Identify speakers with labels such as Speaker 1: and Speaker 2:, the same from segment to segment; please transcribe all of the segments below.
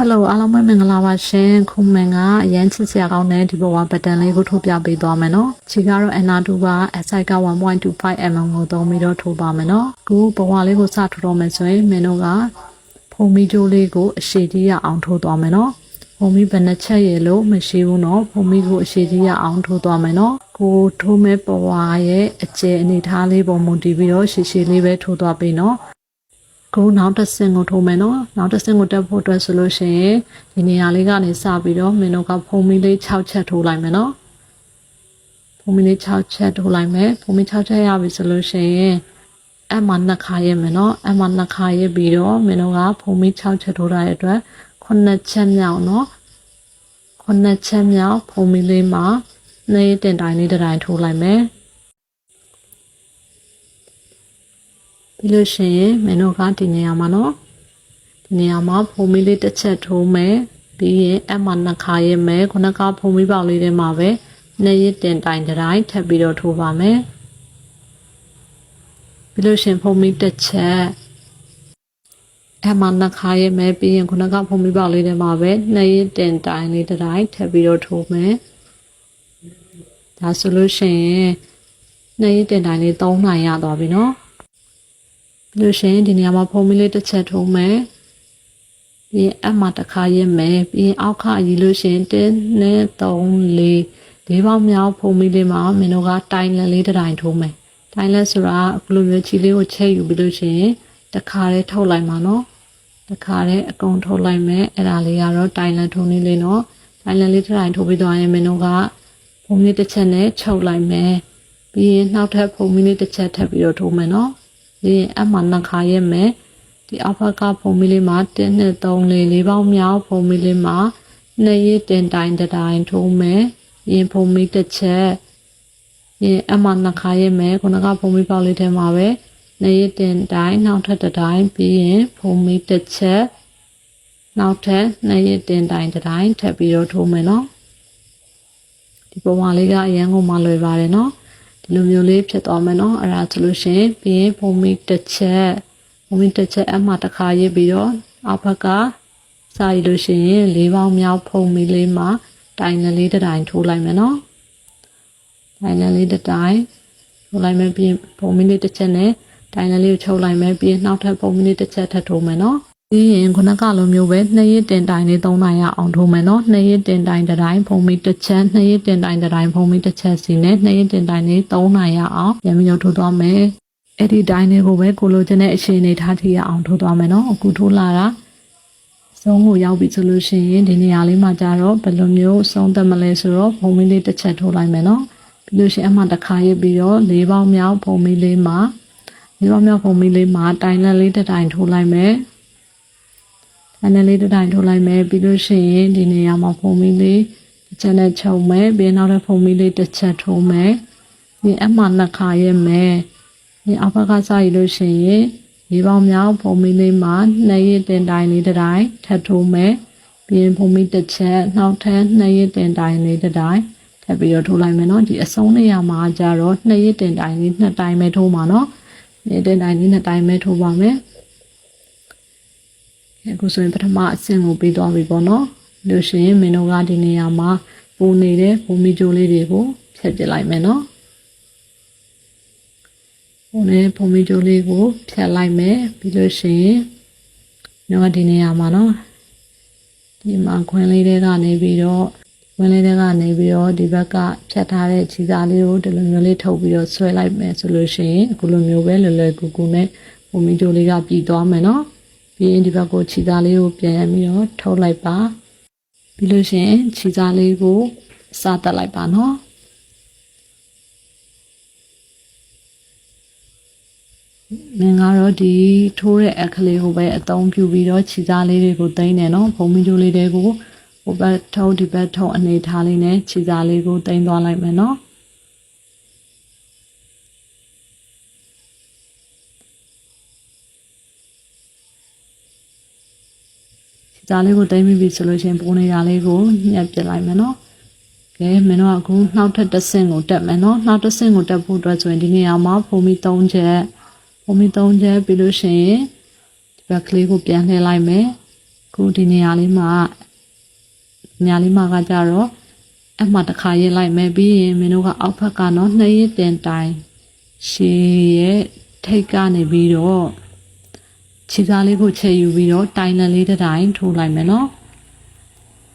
Speaker 1: Hello အားလုံးပဲမင်္ဂလာပါရှင်ခုမင်ကအရန်ချစ်စရာကောင်းတဲ့ဒီဘဝဘတ်တန်လေးကိုထိုးပြပေးသွားမယ်နော်ခြေကတော့ NR2 ပါ SI က 1.25mm ကိုသုံးပြီးတော့ထိုးပါမယ်နော်ခုဘဝလေးကိုစထိုးတော့မယ်ဆိုရင်မင်းတို့ကဖုံမီကြိုးလေးကိုအရှိကြီးရအောင်ထိုးသွားမယ်နော်ဖုံမီဘယ်နှချက်ရလို့မရှိဘူးနော်ဖုံမီကိုအရှိကြီးရအောင်ထိုးသွားမယ်နော်ကိုထိုးမဲ့ဘဝရဲ့အကျယ်အနေထားလေးပုံမူတည်ပြီးတော့ရှည်ရှည်လေးပဲထိုးသွားပေးနော် ကိုနောက်တစ်ဆင့်ကိုထိုးမယ်နော်နောက်တစ်ဆင့်ကိုတက်ဖို့အတွက်ဆိုလို့ရှိရင်ဒီနေရာလေးကနေစပြီးတော့မင်းတို့ကဖုံမီလေး6ချက်ထိုးလိုက်မယ်နော်ဖုံမီလေး6ချက်ထိုးလိုက်မယ်ဖုံမီ6ချက်ရပြီဆိုလို့ရှိရင်အမှနှစ်ခါရမယ်နော်အမှနှစ်ခါရပြီးတော့မင်းတို့ကဖုံမီ6ချက်ထိုးထားတဲ့အတွက်9ချက်မြောက်နော်9ချက်မြောက်ဖုံမီလေးမှာနေတင်တိုင်းလေးတစ်တိုင်းထိုးလိုက်မယ် ပြီးလို့ရှိရင်မင်းတို့ကဒီနေရာမှာနော်ဒီနေရာမှာဖုံမီလေးတစ်ချက်ထိုးမယ်ပြီးရင်အမှနှစ်ခါရဲမယ်ခုနကဖုံမီပေါက်လေးထဲမှာပဲနှစ်ရစ်တင်တိုင်တစ်တိုင်းထပ်ပြီးတော့ထိုးပါမယ်ပြီးလို့ရှိရင်ဖုံမီတစ်ချက်အမှနှစ်ခါရဲမယ်ပြီးရင်ခုနကဖုံမီပေါက်လေးထဲမှာပဲနှစ်ရစ်တင်တိုင်လေးတစ်တိုင်းထပ်ပြီးတော့ထိုးမယ်ဒါဆိုလို့ရှိရင်နှစ်ရစ်တင်တိုင်လေး၃နိုင်ရသွားပြီနော်ပြီး လို့ရှိရင်ဒီနေရာမှာဖုံမီလေးတစ်ချက်ထိုးမယ်ပြီးရင်အမှတစ်ခါရင်းမယ်ပြီးရင်အောက်ခအကြီးလို့ရှိရင်1နဲ့3 4လေးပေါင်းမြောက်ဖုံမီလေးမှာမင်းတို့ကတိုင်လက်လေးတစ်တိုင်ထိုးမယ်တိုင်လက်ဆိုတာအခုလိုမျိုးခြေလေးကိုချိတ်ယူပြီးလို့ရှိရင်တစ်ခါလေးထုတ်လိုက်မှာနော်တစ်ခါလေးအကုန်ထုတ်လိုက်မယ်အဲ့ဒါလေးကတော့တိုင်လက်ထိုးနည်းလေးနော်တိုင်လက်လေးတစ်တိုင်ထိုးပြီးသွားရင်မင်းတို့ကဖုံမီတစ်ချက်နဲ့ချုပ်လိုက်မယ်ပြီးရင်နောက်ထပ်ဖုံမီလေးတစ်ချက်ထပ်ပြီးတော့ထိုးမယ်နော် ဒီအမှနှစ်ခါရဲမယ်ဒီအဖကဖုံမီလေးမှာ1နဲ့3လေးလေးပေါင်းမြောက်ဖုံမီလေးမှာနှစ်ရတင်တိုင်တစ်တိုင်ထိုးမယ်ရင်ဖုံမီတစ်ချက်ရင်အမှနှစ်ခါရဲမယ်ခုနကဖုံမီပေါက်လေးထဲမှာပဲနှစ်ရတင်တိုင်နောက်ထပ်တစ်တိုင်ပြီးရင်ဖုံမီတစ်ချက်နောက်ထပ်နှစ်ရတင်တိုင်တစ်တိုင်ထပ်ပြီးတော့ထိုးမယ်နော်ဒီပုံမှန်လေးကအရန်ကုန်မှလွယ်ပါတယ်နော် ဒီလိုမျိုးလေးဖြစ်သွားမယ်နော်အဲ့ဒါဆိုလို့ရှရင်ပြီးရင်ဖုံမီတစ်ချက်ဖုံမီတစ်ချက်အမှတစ်ခါရေးပြီးတော့အဘက်ကစာရည်လို့ရှရင်လေးပေါင်းမြောက်ဖုံမီလေးမှာတိုင်လေးတစ်တိုင်ထိုးလိုက်မယ်နော်တိုင်လေးတစ်တိုင်ထိုးလိုက်မယ်ပြီးရင်ဖုံမီလေးတစ်ချက်နဲ့တိုင်လေးကိုချုပ်လိုက်မယ်ပြီးရင်နောက်ထပ်ဖုံမီလေးတစ်ချက်ထပ်ထိုးမယ်နော် ပြီးရင်ခုနကလိုမျိုးပဲနှစ်ရစ်တင်တိုင်လေးသုံးနိုင်ရအောင်ထိုးမယ်နော်နှစ်ရစ်တင်တိုင်တစ်တိုင်းဖုံမီတစ်ချက်နှစ်ရစ်တင်တိုင်တစ်တိုင်းဖုံမီတစ်ချက်စီနဲ့နှစ်ရစ်တင်တိုင်လေးသုံးနိုင်ရအောင်ပြန်ပြီးတော့ထိုးသွားမယ်အဲ့ဒီတိုင်းလေးကိုပဲကိုလိုချင်တဲ့အခြေအနေထားထိရအောင်ထိုးသွားမယ်နော်အခုထိုးလာတာဆုံးကိုရောက်ပြီဆိုလို့ရှိရင်ဒီနေရာလေးမှာကြတော့ဘယ်လိုမျိုးဆုံးသက်မလဲဆိုတော့ဖုံမီလေးတစ်ချက်ထိုးလိုက်မယ်နော်ပြီးလို့ရှိရင်အမှတစ်ခါရစ်ပြီးတော့လေးပေါင်းမြောက်ဖုံမီလေးမှာလေးပေါင်းမြောက်ဖုံမီလေးမှာတိုင်လက်လေးတစ်တိုင်ထိုးလိုက်မယ် အဲ့နဲ့လေးတစ်တိုင်ထိုးလိုက်မယ်ပြီးလို့ရှိရင်ဒီနေရာမှာဖုံမီလေးတစ်ချက်နဲ့ချုပ်မယ်ပြီးနောက်တဲ့ဖုံမီလေးတစ်ချက်ထိုးမယ်ဒီအမှနှစ်ခါရဲမယ်ဒီအဘကစားရလို့ရှိရင်ဒီပေါင်းမြောက်ဖုံမီလေးမှာနှစ်ရတင်တိုင်လေးတစ်တိုင်ထပ်ထိုးမယ်ပြီးရင်ဖုံမီတစ်ချက်နောက်ထပ်နှစ်ရတင်တိုင်လေးတစ်တိုင်ထပ်ပြီးတော့ထိုးလိုက်မယ်နော်ဒီအစုံနေရာမှာကျတော့နှစ်ရတင်တိုင်လေးနှစ်တိုင်ပဲထိုးမှာနော်နှစ်တင်တိုင်လေးနှစ်တိုင်ပဲထိုးပါမယ် အခုဆိုရင်ပထမအဆင့်ကိုပြီးသွားပြီပေါ့နော်လို့ရှိရင်မင်းတို့ကဒီနေရာမှာပုံနေတဲ့ပုံမီကြိုးလေးတွေကိုဖြတ်ပြလိုက်မယ်နော်ပုံနေပုံမီကြိုးလေးကိုဖြတ်လိုက်မယ်ပြီးလို့ရှိရင်မင်းတို့ကဒီနေရာမှာနော်ဒီမှာခွင်းလေးတွေကနေပြီးတော့ခွင်းလေးတွေကနေပြီးတော့ဒီဘက်ကဖြတ်ထားတဲ့ခြေသားလေးကိုဒီလိုမျိုးလေးထုတ်ပြီးတော့ဆွဲလိုက်မယ်ဆိုလို့ရှိရင်အခုလိုမျိုးပဲလွယ်လွယ်ကူကူနဲ့ပုံမီကြိုးလေးကပြီးသွားမယ်နော် ပြီးရင်ဒီဘက်ကိုခြေသားလေးကိုပြန်ရပြီးတော့ထုတ်လိုက်ပါပြီးလို့ရှိရင်ခြေသားလေးကိုစတက်လိုက်ပါနော်မင်းကတော့ဒီထိုးတဲ့အခလေးကိုပဲအသုံးပြုပြီးတော့ခြေသားလေးတွေကိုတင်နေနော်ဖုံမီတိုလေးတွေကိုဟိုဘက်ထုံးဒီဘက်ထုံးအနေထားလေးနဲ့ခြေသားလေးကိုတင်သွားလိုက်မယ်နော် ခြေသားလေးကိုတိမ့်ပြီးပြီဆိုလို့ရှိရင်ပုံနေရာလေးကိုညှက်ပြလိုက်မယ်နော်ကဲမင်းတို့ကအခုနောက်ထပ်တစ်ဆင့်ကိုတက်မယ်နော်နောက်တစ်ဆင့်ကိုတက်ဖို့အတွက်ဆိုရင်ဒီနေရာမှာဖုံမီ3ချက်ဖုံမီ3ချက်ပြီးလို့ရှိရင်ဒီဘက်ကလေးကိုပြန်လှည့်လိုက်မယ်ခုဒီနေရာလေးမှာနေရာလေးမှာကကြတော့အမှတစ်ခါရေးလိုက်မယ်ပြီးရင်မင်းတို့ကအောက်ဘက်ကနော်နှစ်ရစ်တင်တိုင်ရှည်ရဲ့ထိတ်ကနေပြီးတော့ ခြေကားလေးကိုချက်ယူပြီးတော့တိုင်လန်လေးတစ်တိုင်ထိုးလိုက်မယ်နော်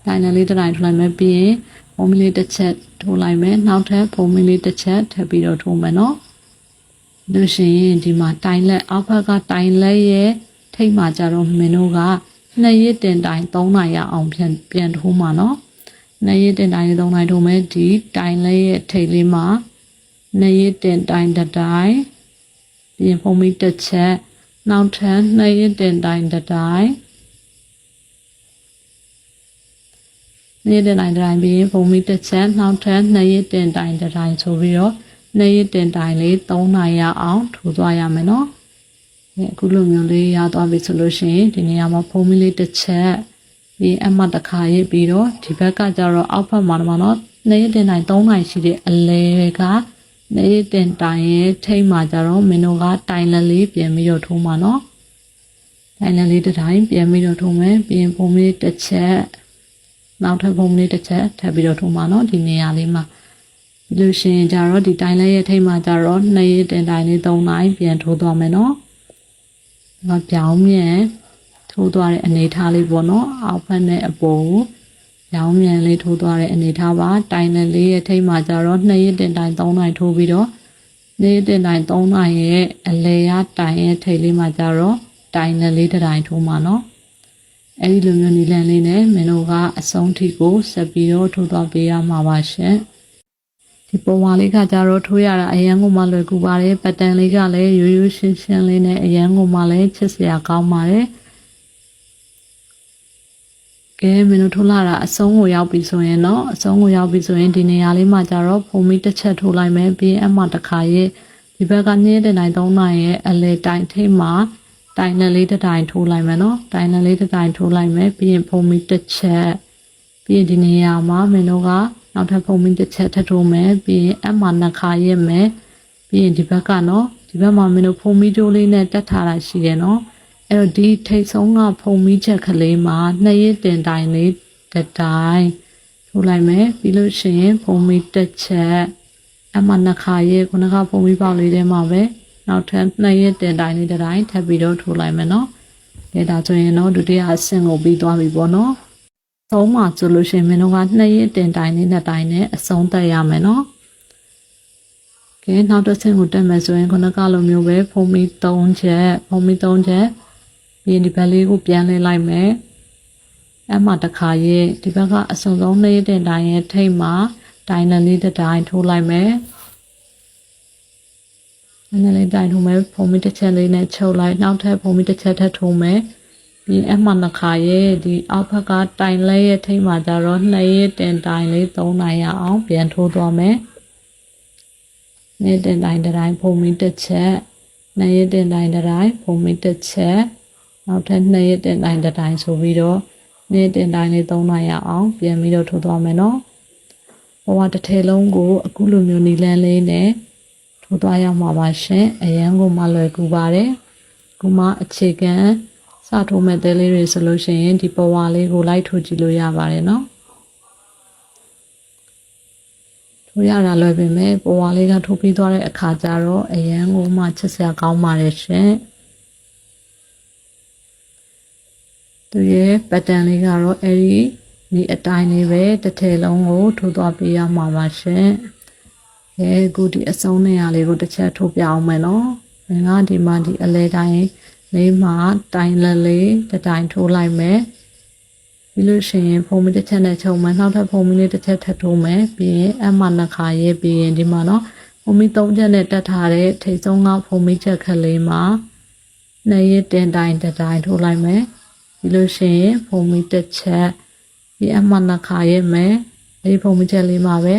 Speaker 1: တိုင်လန်လေးတစ်တိုင်ထိုးလိုက်မယ်ပြီးရင်ဖုံးမလေးတစ်ချက်ထိုးလိုက်မယ်နောက်ထပ်ဖုံးမလေးတစ်ချက်ထပ်ပြီးတော့ထိုးမယ်နော်လို့ရှိရင်ဒီမှာတိုင်လက်အောက်ဘက်ကတိုင်လက်ရဲ့ထိတ်မှာကြတော့မင်းတို့ကနှစ်ရစ်တင်တိုင်3နိုင်ရအောင်ပြန်ပြန်ထိုးမှာနော်နှစ်ရစ်တင်တိုင်3နိုင်ထိုးမယ်ဒီတိုင်လက်ရဲ့ထိတ်လေးမှာနှစ်ရစ်တင်တိုင်တစ်တိုင်ပြီးရင်ဖုံးမလေးတစ်ချက် နောက်ထပ်နှစ်ရစ်တင်တိုင်တစ်တိုင်နှစ်ရစ်တင်တိုင်တစ်တိုင်ပြီးရင်ဖုံးမလေးတစ်ချက်နောက်ထပ်နှစ်ရစ်တင်တိုင်တစ်တိုင်ဆိုပြီးတော့နှစ်ရစ်တင်တိုင်လေး3နိုင်ရအောင်ထိုးသွားရမယ်နော်ဒီအခုလိုမျိုးလေးရသွားပြီဆိုလို့ရှိရင်ဒီနေရာမှာဖုံးမီလေးတစ်ချက်ပြီးအမှတ်တစ်ခါရေးပြီးတော့ဒီဘက်ကကျတော့အောက်ဘက်မှာတော့နော်နေရတင်တိုင်း၃နိုင်ရှိတဲ့အလဲက နေရတင်တိုင်းရဲ့ထိတ်မှာကျတော့မင်းတို့ကတိုင်လက်လေးပြင်ပြီးတော့ထိုးမှာနော်တိုင်လက်လေးတစ်တိုင်းပြင်ပြီးတော့ထိုးမယ်ပြီးရင်ဖုံးမီလေးတစ်ချက်နောက်ထပ်ဖုံးမီလေးတစ်ချက်ထပ်ပြီးတော့ထိုးမှာနော်ဒီနေရာလေးမှာဒီလိုရှိရင်ကျတော့ဒီတိုင်လက်ရဲ့ထိတ်မှာကျတော့နေရတင်တိုင်းလေး၃နိုင်ပြန်ထိုးသွားမယ်နော်ငါပြောင်းမြန်ထိုးသွားတဲ့အနေထားလေးပေါ့နော်အောက်ဖက်နဲ့အပေါ်ကို ပြောင်းမြန်လေးထိုးသွားတဲ့အနေထားပါတိုင်နဲ့လေးရဲ့ထိတ်မှာကျတော့နှစ်ရက်တင်တိုင်၃နိုင်ထိုးပြီးတော့နေ့တင်တိုင်၃နိုင်ရဲ့အလဲရတိုင်ရဲ့ထိတ်လေးမှာကျတော့တိုင်နဲ့လေးတစ်တိုင်ထိုးမှာနော်အဲဒီလိုမျိုးနီလန်လေးနဲ့မင်းတို့ကအဆုံးထိကိုဆက်ပြီးတော့ထိုးသွားပေးရမှာပါရှင်ဒီပုံဝါလေးကကြတော့ထိုးရတာအရန်ကိုမှလွယ်ကူပါတယ်ပတ်တန်လေးကလည်းရိုးရိုးရှင်းရှင်းလေးနဲ့အရန်ကိုမှလည်းချစ်စရာကောင်းပါတယ် ကဲမင်းတို့ထိုးလာတာအဆုံးကိုရောက်ပြီဆိုရင်တော့အဆုံးကိုရောက်ပြီဆိုရင်ဒီနေရာလေးမှာကြတော့ဖုံမီတစ်ချက်ထိုးလိုက်မယ်ပြီးအမှတစ်ခါရဲ့ဒီဘက်ကညင်းတဲ့နိုင်သုံးနိုင်ရဲ့အလဲတိုင်ထိတ်မှာတိုင်နဲ့လေးတစ်တိုင်ထိုးလိုက်မယ်နော်တိုင်နဲ့လေးတစ်တိုင်ထိုးလိုက်မယ်ပြီးရင်ဖုံမီတစ်ချက်ပြီးရင်ဒီနေရာမှာမင်းတို့ကနောက်ထပ်ဖုံမီတစ်ချက်ထပ်ထိုးမယ်ပြီးရင်အမှနှစ်ခါရဲ့မယ်ပြီးရင်ဒီဘက်ကနော်ဒီဘက်မှာမင်းတို့ဖုံမီတိုးလေးနဲ့တက်ထားတာရှိတယ်နော် အဲ့တော့ဒီထိတ်ဆုံးကဖုံမီးချက်ကလေးမှာနှစ်ရက်တင်တိုင်လေးတစ်တိုင်ထိုးလိုက်မယ်ပြီးလို့ရှိရင်ဖုံမီးတစ်ချက်အမှနှစ်ခါရဲ့ခုနကဖုံမီးပေါက်လေးထဲမှာပဲနောက်ထပ်နှစ်ရက်တင်တိုင်လေးတစ်တိုင်ထပ်ပြီးတော့ထိုးလိုက်မယ်နော်ဒါဒါဆိုရင်တော့ဒုတိယအဆင့်ကိုပြီးသွားပြီပေါ့နော်သုံးမှာဆိုလို့ရှိရင်မင်းတို့ကနှစ်ရက်တင်တိုင်လေးနှစ်တိုင်နဲ့အဆုံးသက်ရမယ်နော်ကဲနောက်တစ်ဆင့်ကိုတက်မယ်ဆိုရင်ခုနကလိုမျိုးပဲဖုံမီ3ချက်ဖုံမီ3ချက် ပြီးရင်ဒီဘက်လေးကိုပြန်လှည့်လိုက်မယ်အဲ့မှာတစ်ခါရဲ့ဒီဘက်ကအစုံဆုံးနှိမ့်တဲ့တိုင်ရဲ့ထိတ်မှာတိုင်နဲ့လေးတစ်တိုင်ထိုးလိုက်မယ်နည်းနည်းလေးတိုင်ထိုးမယ်ဖုံမီတစ်ချက်လေးနဲ့ချုပ်လိုက်နောက်ထပ်ဖုံမီတစ်ချက်ထပ်ထိုးမယ်ပြီးရင်အဲ့မှာနှစ်ခါရဲ့ဒီအောက်ဘက်ကတိုင်လဲရဲ့ထိတ်မှာကြတော့နှစ်ရဲ့တင်တိုင်လေးသုံးနိုင်ရအောင်ပြန်ထိုးသွားမယ်နေ့တင်တိုင်တစ်တိုင်ဖုံမီတစ်ချက်နှစ်ရဲ့တင်တိုင်တစ်တိုင်ဖုံမီတစ်ချက် နောက်ထပ်2ရက်တင်တိုင်းတစ်တိုင်းဆိုပြီးတော့နေ့တင်တိုင်းလေး3နိုင်ရအောင်ပြန်ပြီးတော့ထိုးသွားမယ်နော်ဘဝတစ်ထည်လုံးကိုအခုလိုမျိုးနီလန်းလေးနဲ့ထိုးသွားရမှာပါရှင်အရန်ကိုမလွယ်ကူပါတယ်ခုမှအခြေခံစထိုးမဲ့တဲလေးတွေဆိုလို့ရှိရင်ဒီဘဝလေးကိုလိုက်ထိုးကြည့်လို့ရပါတယ်နော်ထိုးရတာလွယ်ပေမဲ့ဘဝလေးကထိုးပြီးသွားတဲ့အခါကျတော့အရန်ကိုမှချစ်စရာကောင်းပါတယ်ရှင် သူရဲ့ပတ်တန်လေးကတော့အဲ့ဒီဒီအတိုင်းလေးပဲတစ်ထည်လုံးကိုထိုးသွားပေးရမှာပါရှင်။အဲအခုဒီအစုံနေရာလေးကိုတစ်ချက်ထိုးပြအောင်မယ်နော်။ငါဒီမှာဒီအလဲတိုင်းလေးမှာတိုင်လက်လေးတစ်တိုင်းထိုးလိုက်မယ်။ပြီးလို့ရှိရင်ဖုံးမတစ်ချက်နဲ့ချုပ်မယ်နောက်ထပ်ဖုံးမလေးတစ်ချက်ထပ်ထိုးမယ်ပြီးရင်အမှနှစ်ခါရေးပြီးရင်ဒီမှာနော်ဖုံးမသုံးချက်နဲ့တက်ထားတဲ့ထိတ်ဆုံးကဖုံးမချက်ကလေးမှာနှစ်ရတင်တိုင်းတစ်တိုင်းထိုးလိုက်မယ်။ ပြီးလို့ရှိရင်ဖုံမီတစ်ချက်ဒီအမှနှစ်ခါရဲ့မယ်အဲဒီဖုံမီချက်လေးမှာပဲ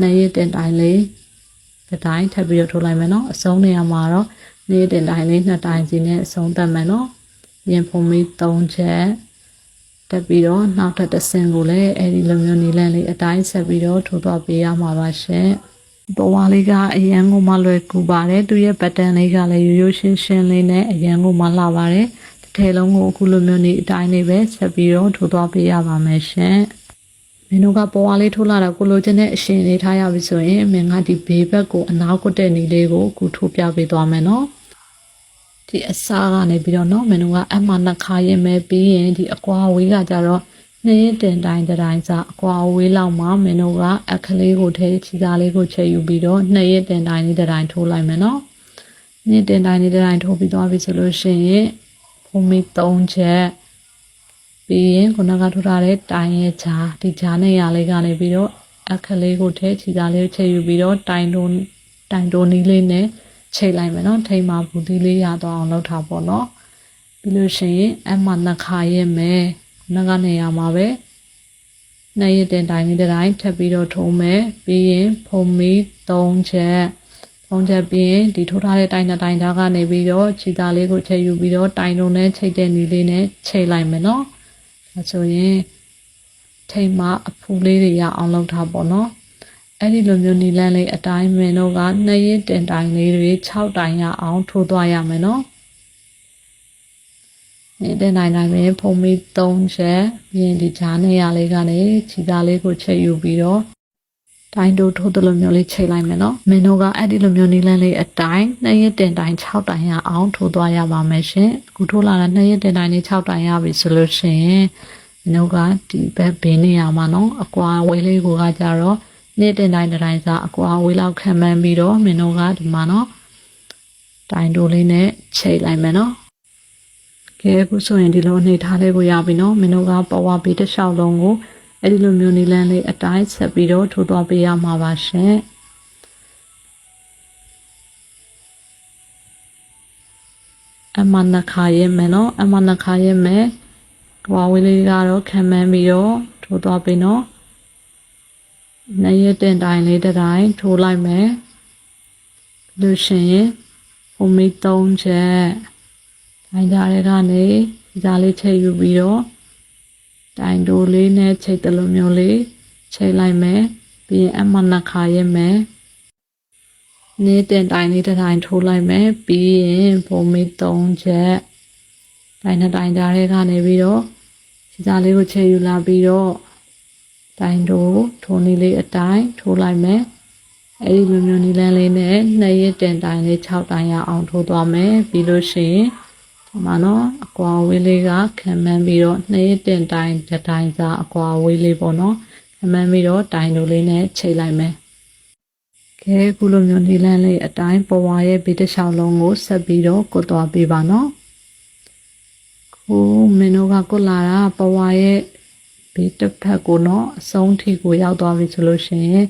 Speaker 1: နှစ်ရတင်တိုင်းလေးတစ်တိုင်းထပ်ပြီးတော့ထိုးလိုက်မယ်နော်အဆုံးနေရာမှာတော့နေ့တင်တိုင်းလေးနှစ်တိုင်းစီနဲ့အဆုံးသတ်မယ်နော်ရင်ဖုံမီ3ချက်တက်ပြီးတော့နောက်ထပ်တစ်ဆင့်ကိုလည်းအဲဒီလိုမျိုးနီလန်းလေးအတိုင်းဆက်ပြီးတော့ထိုးသွားပေးရမှာပါရှင်ပေါ်ဝါလေးကအရန်ကိုမှလွယ်ကူပါတယ်သူရဲ့ pattern လေးကလည်းရိုးရိုးရှင်းရှင်းလေးနဲ့အရန်ကိုမှလှပါတယ် ထထည်လုံးကိုအခုလိုမျိုးနေအတိုင်းလေးပဲဆက်ပြီးတော့ထိုးသွားပေးရပါမယ်ရှင်မင်းတို့ကပေါ်ဝါလေးထိုးလာတာကိုလိုချင်တဲ့အရှင်လေးထားရပြီဆိုရင်မင်းကဒီဘေးဘက်ကိုအနာကွတ်တဲ့နေလေးကိုအခုထိုးပြပေးသွားမယ်နော်ဒီအစားကနေပြီးတော့နော်မင်းတို့ကအမှနှစ်ခါရင်ပဲပြီးရင်ဒီအကွာဝေးကကြတော့နှစ်ရင်တင်တိုင်းတစ်တိုင်းစားအကွာဝေးလောက်မှာမင်းတို့ကအခလေးကိုထဲချီသားလေးကိုချက်ယူပြီးတော့နှစ်ရင်တင်တိုင်းလေးတစ်တိုင်းထိုးလိုက်မယ်နော်နေ့တင်တိုင်းနေ့တိုင်းထိုးပြီးသွားပြီဆိုလို့ရှိရင် ဖုံမီ3ချက်ပြီးရင်ခုနကထိုးထားတဲ့တိုင်ရဲ့ဂျာဒီဂျာနဲ့ရလေးကနေပြီးတော့အခက်လေးကိုထဲခြေသားလေးကိုချိန်ယူပြီးတော့တိုင်တိုးတိုင်တိုးနီးလေးနဲ့ချိန်လိုက်မယ်နော်ထိမ့်မှာဘူးဒီလေးရတော့အောင်လုပ်ထားပေါ့နော်ပြီးလို့ရှိရင်အမှနှစ်ခါရဲ့မယ်ခုနကနေရမှာပဲနှစ်ရက်တင်တိုင်းနေ့တိုင်းထပ်ပြီးတော့ထိုးမယ်ပြီးရင်ဖုံမီ3ချက် ဖုံးချက်ပြီးရင်ဒီထိုးထားတဲ့တိုင်နဲ့တိုင်သားကနေပြီးတော့ခြေသားလေးကိုချိန်ယူပြီးတော့တိုင်လုံးနဲ့ချိတ်တဲ့နီလေးနဲ့ချိန်လိုက်မယ်နော်။ဒါဆိုရင်ထိတ်မှအဖူလေးတွေရအောင်လုပ်ထားပေါ့နော်။အဲ့ဒီလိုမျိုးနီလန်းလေးအတိုင်းမင်းတို့ကနှစ်ရက်တင်တိုင်လေးတွေ6တိုင်ရအောင်ထိုးသွားရမယ်နော်။နေတဲ့နိုင်နိုင်ပဲဖုံးပြီး3ချက်ပြီးရင်ဒီဂျားနေရလေးကနေခြေသားလေးကိုချိန်ယူပြီးတော့ တိုင်းတို့ထိုးတယ်လို့မျိုးလေးချိန်လိုက်မယ်နော်မင်းတို့ကအဲ့ဒီလိုမျိုးနီးလန်းလေးအတိုင်းနှစ်ရက်တင်တိုင်း6တိုင်ရအောင်ထိုးသွားရပါမယ်ရှင်အခုထိုးလာတဲ့နှစ်ရက်တင်တိုင်းလေး6တိုင်ရပြီဆိုလို့ရှိရင်မင်းတို့ကဒီဘက်ဘင်းနေရမှာနော်အကွာဝေးလေးကိုကကြတော့နေ့တင်တိုင်းတစ်တိုင်းစားအကွာဝေးလောက်ခံမှန်းပြီးတော့မင်းတို့ကဒီမှာနော်တိုင်းတို့လေးနဲ့ချိန်လိုက်မယ်နော်ကဲအခုဆိုရင်ဒီလိုအနေထားလေးကိုရပြီနော်မင်းတို့ကပဝါပေးတစ်လျှောက်လုံးကို အဲ့ဒီလိုမျိုးနီလန်းလေးအတိုင်းဆက်ပြီးတော့ထိုးသွားပေးရမှာပါရှင်အမနခါရဲ့မယ်နော်အမနခါရဲ့မယ်ကွာဝေးလေးကတော့ခံမှန်းပြီးတော့ထိုးသွားပေးနော်နှစ်ရက်တင်တိုင်းလေးတစ်တိုင်းထိုးလိုက်မယ်လို့ရှိရင်ဖုံမီ3ချက်တိုင်းကြတဲ့ကနေဒီစားလေးချိန်ယူပြီးတော့ တိုင်တိုးလေးနဲ့ချိတ်တလို့မျိုးလေးချိတ်လိုက်မယ်ပြီးရင်အမနှစ်ခါရဲမယ်နေတင်တိုင်လေးတစ်တိုင်ထိုးလိုက်မယ်ပြီးရင်ဘုံမီ3ချက်တိုင်နှစ်တိုင်ကြားထဲကနေပြီးတော့စီစားလေးကိုချိတ်ယူလာပြီးတော့တိုင်တိုးထိုးနေလေးအတိုင်းထိုးလိုက်မယ်အဲ့ဒီလိုမျိုးနီလန်းလေးနဲ့နှစ်ရက်တင်တိုင်လေး6တိုင်ရအောင်ထိုးသွားမယ်ပြီးလို့ရှိရင် ဒီမှာနော်အကွာဝေးလေးကခံမှန်းပြီးတော့နှစ်ရက်တင်တိုင်းတစ်တိုင်းစာအကွာဝေးလေးပေါ့နော်ခံမှန်းပြီးတော့တိုင်တို့လေးနဲ့ချိန်လိုက်မယ်ကဲခုလိုမျိုးနေလန်းလေးအတိုင်းပေါ်ဝါရဲ့ဗီတစ်လျှောက်လုံးကိုဆက်ပြီးတော့ကုတ်သွားပေးပါနော်ခုမင်းတို့ကကုတ်လာတာပေါ်ဝါရဲ့ဗီတစ်ဖက်ကိုနော်အဆုံးထိကိုရောက်သွားပြီဆိုလို့ရှိရင်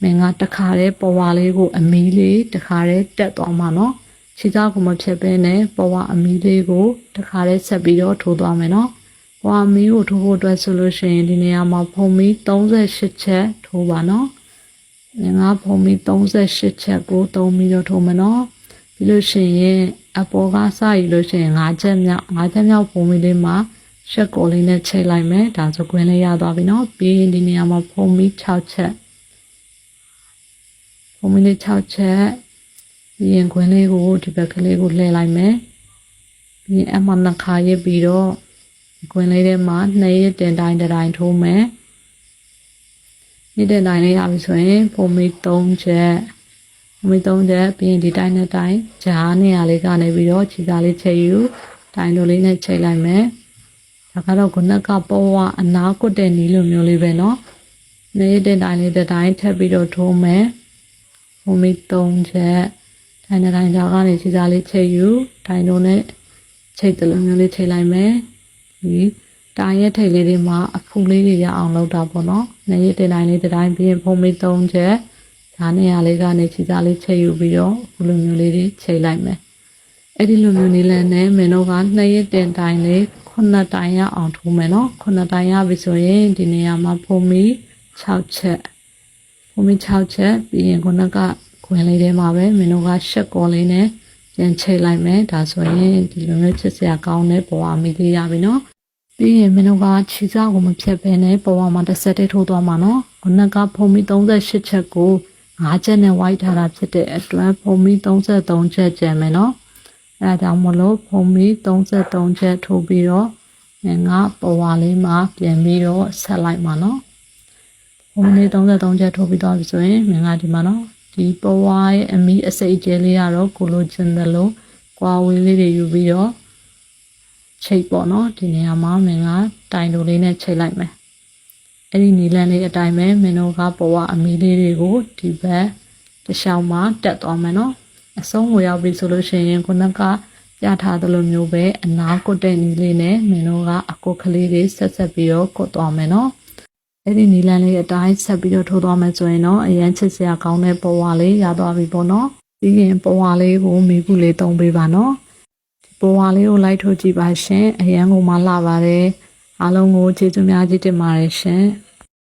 Speaker 1: မင်းကတခါတည်းပေါ်ဝါလေးကိုအမီးလေးတခါတည်းတက်သွားမှာနော် ခြေသားကိုမဖြတ်ဘဲနဲ့ပေါ်ဝအမီးလေးကိုတခါတည်းဆက်ပြီးတော့ထိုးသွားမယ်နော်။ပေါ်အမီးကိုထိုးဖို့အတွက်ဆိုလို့ရှိရင်ဒီနေရာမှာဖုံမီ38ချက်ထိုးပါနော်။ငါဖုံမီ38ချက်ကိုသုံးပြီးတော့ထိုးမယ်နော်။ပြီးလို့ရှိရင်အပေါ်ကစယူလို့ရှိရင်5ချက်မြောက်5ချက်မြောက်ဖုံမီလေးမှာရှက်ကိုလေးနဲ့ချိန်လိုက်မယ်။ဒါဆိုခွင်းလေးရသွားပြီနော်။ပြီးရင်ဒီနေရာမှာဖုံမီ6ချက်ဖုံမီလေး6ချက် ပြီးရင်ခွင်းလေးကိုဒီဘက်ကလေးကိုလှည့်လိုက်မယ်ပြီးရင်အမှနှစ်ခါရစ်ပြီးတော့ခွင်းလေးထဲမှာနှစ်ရက်တင်တိုင်းတစ်တိုင်းထိုးမယ်နေ့တင်တိုင်းလေးရပြီဆိုရင်ပုံမီ3ချက်ပုံမီ3ချက်ပြီးရင်ဒီတိုင်းနဲ့တိုင်းဂျားနေရာလေးကနေပြီးတော့ခြေသားလေးချိန်ယူတိုင်းလိုလေးနဲ့ချိန်လိုက်မယ်ဒါကတော့ခုနကပေါ်ဝအနာကွတ်တဲ့နီးလိုမျိုးလေးပဲเนาะနေ့တင်တိုင်းလေးတစ်တိုင်းထပ်ပြီးတော့ထိုးမယ် ဖုံမီ3ချက် ထိုင်တဲ့ထိုင်ကြောက်ကနေခြေစားလေးချိန်ယူထိုင်လုံးနဲ့ချိတ်တလုံးမျိုးလေးချိန်လိုက်မယ်ဒီတာရက်ထိတ်လေးတွေမှာအဖူလေးတွေရအောင်လုပ်တာပေါ့နော်နေရက်တင်တိုင်းလေးတစ်တိုင်းပြီးရင်ဖုံမီ3ချက်ဓာနေရာလေးကနေခြေစားလေးချိန်ယူပြီးတော့အခုလိုမျိုးလေးတွေချိန်လိုက်မယ်အဲ့ဒီလိုမျိုးနေလဲနဲ့မင်းတို့ကနှစ်ရက်တင်တိုင်းလေးခုနှစ်တိုင်ရအောင်ထိုးမယ်နော်ခုနှစ်တိုင်ရပြီဆိုရင်ဒီနေရာမှာဖုံမီ6ချက်ဖုန်းမ6ချက်ပြီးရင်ခုနက ခွင်လေးထဲမှာပဲမင်းတို့ကရှက်ကောလေးနဲ့ပြန်ချိတ်လိုက်မယ်ဒါဆိုရင်ဒီလိုမျိုးချစ်စရာကောင်းတဲ့ဘဝမိသေးရပြီနော်ပြီးရင်မင်းတို့ကခြေစားကိုမဖြတ်ဘဲနဲ့ဘဝမှာတစ်ဆက်တည်းထိုးသွားမှာနော်ခုနကဖုန်းမ38ချက်ကို5ချက်နဲ့ဝိုက်ထားတာဖြစ်တဲ့အတွက်ဖုန်းမ33ချက်ကျန်မယ်နော်အဲဒါကြောင့်မလို့ဖုံမီ33ချက်ထိုးပြီးတော့ငါပဝါလေးမှာပြန်ပြီးတော့ဆက်လိုက်ပါနော်ဖုံမီ33ချက်ထိုးပြီးတော့ဆိုရင်ငါဒီမှာနော် ဒီပဝါရဲ့အမီအစိတ်အကျဲလေးကတော့ကိုလိုချင်တယ်လို့ကွာဝေးလေးတွေယူပြီးတော့ချိတ်ပေါ့နော်ဒီနေရာမှာမင်းကတိုင်တိုလေးနဲ့ချိတ်လိုက်မယ်အဲ့ဒီနီလန်လေးအတိုင်းပဲမင်းတို့ကပဝါအမီလေးတွေကိုဒီဘက်တစ်ချောင်းမှာတက်သွားမယ်နော်အဆုံးကိုရောက်ပြီဆိုလို့ရှိရင်ခုနကပြထားသလိုမျိုးပဲအနာကုတ်တဲ့နီလေးနဲ့မင်းတို့ကအကုတ်ကလေးတွေဆက်ဆက်ပြီးတော့ကုတ်သွားမယ်နော် အဲ့ဒီနီလန်းလေးအတိုင်းဆက်ပြီးတော့ထိုးသွားမယ်ဆိုရင်တော့အရန်ချစ်စရာကောင်းတဲ့ပေါ်ဝါလေးရသွားပြီပေါ့နော်ပြီးရင်ပေါ်ဝါလေးကိုမိဘူးလေးတုံးပေးပါနော်ဒီပေါ်ဝါလေးကိုလိုက်ထိုးကြည့်ပါရှင်အရန်ကိုမှလာပါတယ်အားလုံးကိုကျေးဇူးများကြီးတင်ပါတယ်ရှင်